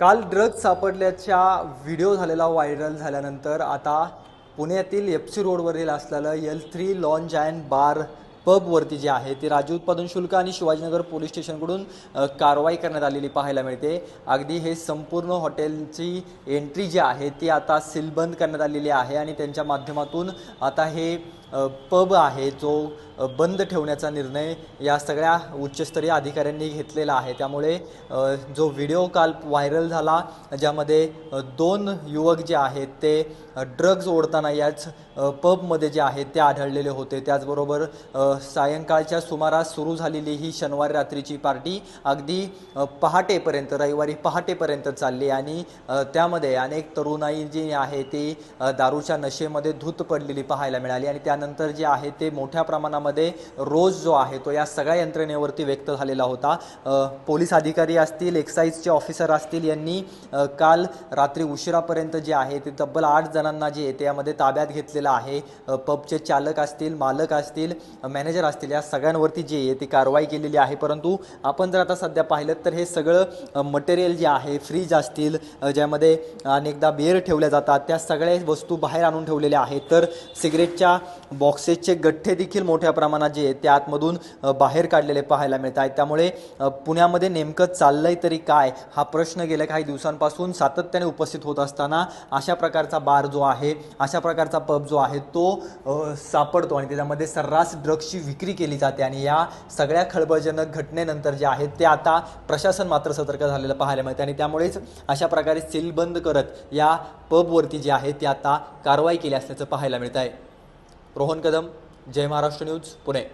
काल ड्रग्ज सापडल्याच्या व्हिडिओ झालेला व्हायरल झाल्यानंतर आता पुण्यातील एफ सी रोडवरील असलेलं L three lounge and bar पबवरती जे आहे ते राज्य उत्पादन शुल्क आणि शिवाजीनगर पोलीस स्टेशनकडून कारवाई करण्यात आलेली पाहायला मिळते. अगदी हे संपूर्ण हॉटेलची एंट्री जी आहे ती आता सीलबंद करण्यात आलेली आहे आणि त्यांच्या माध्यमातून आता हे पब आहे जो बंद ठेवण्याचा निर्णय या सगळ्या उच्चस्तरीय अधिकाऱ्यांनी घेतलेला आहे. त्यामुळे जो व्हिडिओ काल व्हायरल झाला ज्यामध्ये दोन युवक जे आहेत ते ड्रग्ज ओढताना याच पबमध्ये जे आहेत ते आढळलेले होते. त्याचबरोबर सायंकाळच्या सुमारास सुरू झालेली ही शनिवारी रात्रीची पार्टी अगदी पहाटेपर्यंत रविवारी पहाटेपर्यंत चालली आणि त्यामध्ये अनेक तरुणाई जी आहे ती दारूच्या नशेमध्ये धूत पडलेली पाहायला मिळाली आणि त्यानंतर जे आहे ते मोठ्या प्रमाणामध्ये रोज जो आहे तो या सगळ्या यंत्रणेवरती व्यक्त झालेला होता. पोलीस अधिकारी असतील एक्साईजचे ऑफिसर असतील यांनी काल रात्री उशिरापर्यंत जे आहे ते तब्बल आठ जणांना जे त्यामध्ये ताब्यात घेतलेलं आहे. पबचे चालक असतील मालक असतील मॅ मॅनेजर असतील या सगळ्यांवरती जे आहे ती कारवाई केलेली आहे. परंतु आपण जर आता सध्या पाहिलं तर हे सगळं मटेरियल जे आहे फ्रीज असतील ज्यामध्ये अनेकदा बिअर ठेवल्या जातात त्या सगळ्या वस्तू बाहेर आणून ठेवलेल्या आहेत. तर सिगरेटच्या बॉक्सेसचे गठ्ठे देखील मोठ्या प्रमाणात जे आहेत ते आतमधून बाहेर काढलेले पाहायला मिळत आहेत. त्यामुळे पुण्यामध्ये नेमकं चाललंय तरी काय हा प्रश्न गेल्या काही दिवसांपासून सातत्याने उपस्थित होत असताना अशा प्रकारचा बार जो आहे अशा प्रकारचा पब जो आहे तो सापडतो आणि त्याच्यामध्ये सर्रास ड्रग्स ड्रग्सची विक्री केली जाते आणि या सगळ्या खळबळजनक घटनेनंतर जे आहेत ते आता प्रशासन मात्र सतर्क झालेलं पाहायला मिळते आणि त्यामुळेच अशा प्रकारे सीलबंद करत या पबवरती जे आहे ते आता कारवाई केली असल्याचं पाहायला मिळत आहे रोहन कदम जय महाराष्ट्र न्यूज पुणे.